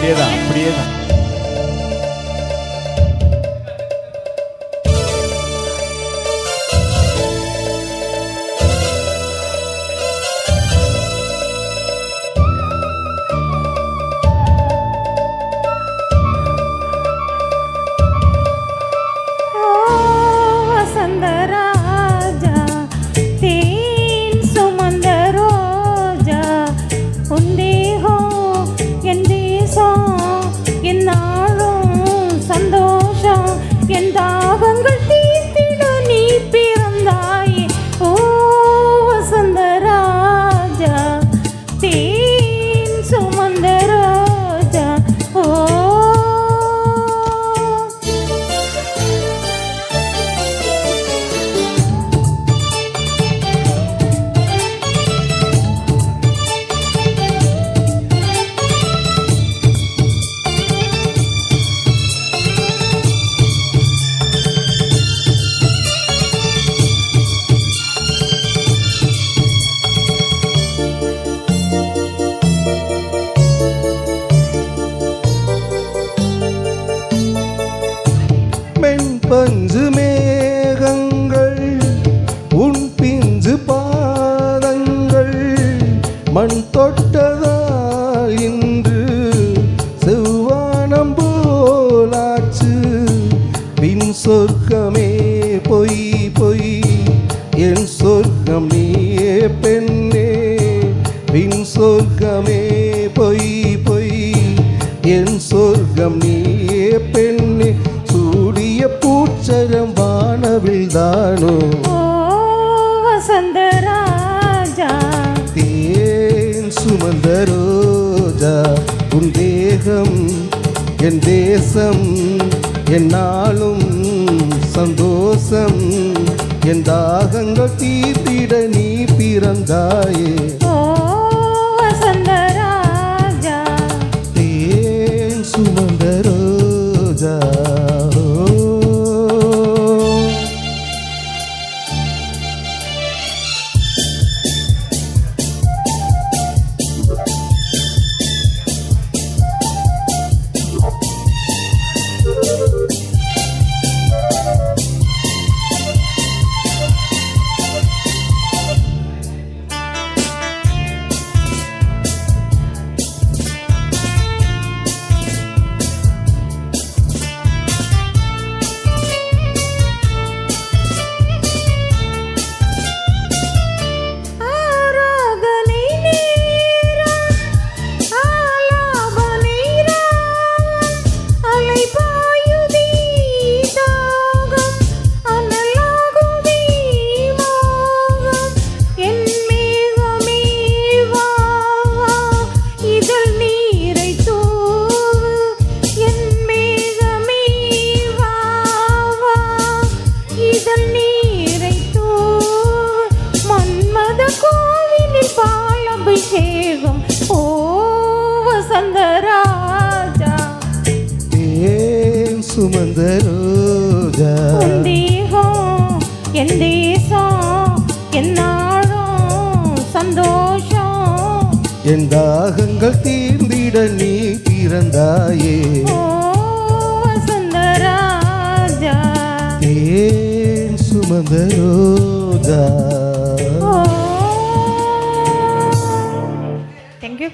Preda, preda. பஞ்சு மேகங்கள் உன் பிஞ்சு பாதங்கள் மண் தொட்டதால் இன்று செவ்வானம் போலாச்சு. பின் சொர்க்கமே பொய் பொய் என் சொர்க்கம் நீயே பெண்ணே. பின் சொர்க்கமே என் தேசம் என்னாலும் சந்தோஷம். என் தாகங்கள் தீர்த்திட நீ பிறந்தாயே. சுமந்த ரோஜா. என் தேசம் என் நாளும் சந்தோஷம். என் தாகங்கள் தீர்ந்திட நீ பிறந்தாயே. ஓ வசந்தராஜா. தேன் சுமந்த ரோஜா. தேங்க்யூ